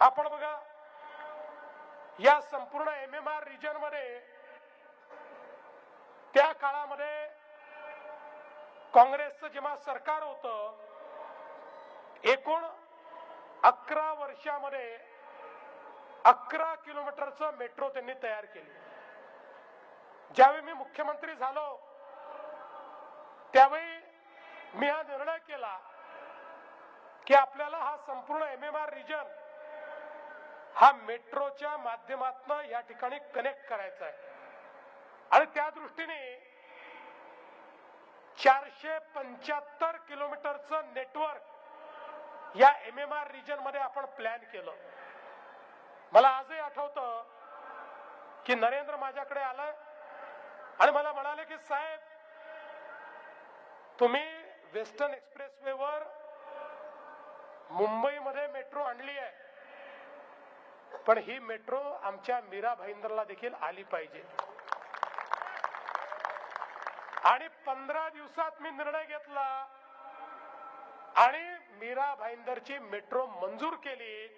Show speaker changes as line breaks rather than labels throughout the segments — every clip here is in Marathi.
आपण बघा या संपूर्ण एम एम आर रिजनमध्ये त्या काळामध्ये काँग्रेसचं जेव्हा सरकार होत एकूण अकरा वर्षामध्ये अकरा किलोमीटरचं मेट्रो त्यांनी तयार केली. ज्यावेळी मी मुख्यमंत्री झालो त्यावेळी मी हा निर्णय केला की आपल्याला हा संपूर्ण एम एम आर रिजन हा मेट्रोच्या माध्यमातून या ठिकाणी कनेक्ट करायचा आहे. आणि त्या दृष्टीने चारशे पंच्याहत्तर किलोमीटरचं नेटवर्क या एम एम आर रिजनमध्ये आपण प्लॅन केलं. मला आजही आठवतं की नरेंद्र माझ्याकडे आलं आणि मला म्हणाले की साहेब तुम्ही वेस्टर्न एक्सप्रेसवेवर मुंबईमध्ये मेट्रो आणली आहे. पण ही मेट्रो आमच्या मीरा भाईंदरला देखील आली पाहिजे. आणि पंधरा दिवसात मी निर्णय घेतला आणि मीरा भाईंदरची मेट्रो मंजूर केली.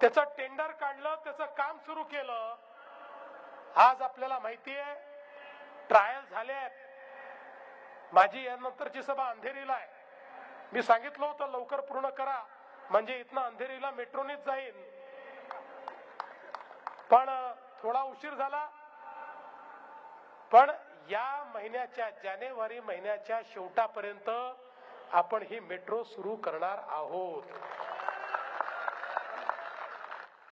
त्याचं टेंडर काढलं त्याचं काम सुरू केलं. आज आपल्याला माहिती आहे ट्रायल झाले आहेत माझी यानंतरची सभा अंधेरीला आहे. मी सांगितलं होतं लवकर पूर्ण करा. म्हणजे इथनं अंधेरीला मेट्रोनेच जाईन. पण थोडा उशीर झाला. पण या महिन्याच्या जानेवारी महिन्याच्या शेवटापर्यंत आपण ही मेट्रो सुरू करणार आहोत.